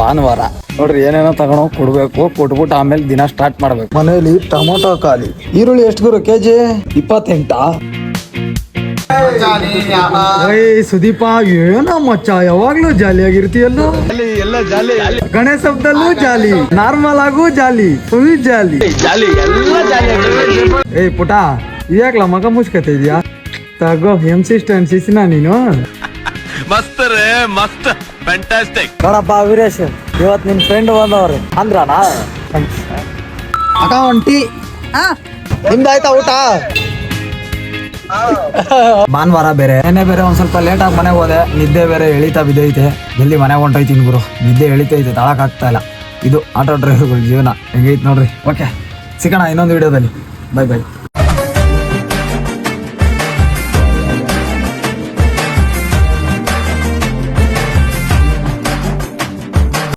ಭಾನುವಾರ. ನೋಡ್ರಿ ಏನೇನೋ ತಗೊಂಡೋಗಿ ಕೊಡ್ಬೇಕು ಕೊಟ್ಬಿಟ್ಟು ಆಮೇಲೆ ದಿನ ಸ್ಟಾರ್ಟ್ ಮಾಡ್ಬೇಕು. ಮನೇಲಿ ಟೊಮೊಟೊ ಖಾಲಿ. ಈರುಳ್ಳಿ ಎಷ್ಟು ಗುರು ಕೆಜಿ? ಇಪ್ಪತ್ತೆಂಟಾ. ಏಯ್ ಸುದೀಪ ಏನೋ ಮಚ್ಚ ಯಾವಾಗ್ಲೂ ಜಾಲಿಯಾಗಿರ್ತೀಯಲ್ಲ? ಗಣೇಶ ಹಬ್ಬದಲ್ಲೂ ಜಾಲಿ ನಾರ್ಮಲ್ ಆಗು ಜಾಲಿ ಫುಲ್ ಜಾಲಿ. ಏ ಪುಟ ಇದ್ಯಾಕ್ಲ ಮಗ ಮುಚ್ಕತ ಇದೆಯಾ? ತಗೋ ಎಂ ಸಿ ಸ್ಟ್ಯಾಂಡ್ ಸಿಸಿನ ನೀನು. ಮಸ್ತ್ ರೇ ಮಸ್ತ್. ಫ್ಯಾಂಟಾಸ್ಟಿಕ್ ನೋಡಪ್ಪ ವೀರೇಶ್ ಇವತ್ ನಿನ್ ಫ್ರೆಂಡ್ ಬಂದವ್ರಿ. ಅಂದ್ರ ಅಕ್ಕ ಒಂಟಿ ನಿಮ್ದಾಯ್ತಾ ಊಟ? ಭಾನುವಾರ ಬೇರೆ ಏನೇ ಬೇರೆ ಒಂದ್ ಸ್ವಲ್ಪ ಲೇಟ್ ಆಗಿ ಮನೆಗೆ ಹೋದೆ. ನಿದ್ದೆ ಬೇರೆ ಎಳಿತಾ ಬಿದ್ದೈತೆ. ಎಲ್ಲಿ ಮನೆಗೆ ಹೊಂಟೈತೀನಿ ಗುರು. ನಿದ್ದೆ ಎಳಿತೈತೆ ತಾಳಕ್ ಆಗ್ತಾ ಇಲ್ಲ. ಇದು ಆಟೋ ಡ್ರೈವರ್ಗಳ ಜೀವನ. ಹೆಂಗೈತೆ ನೋಡ್ರಿ. ಓಕೆ ಸಿಗೋಣ ಇನ್ನೊಂದು ವಿಡಿಯೋದಲ್ಲಿ ಬೈ ಬೈ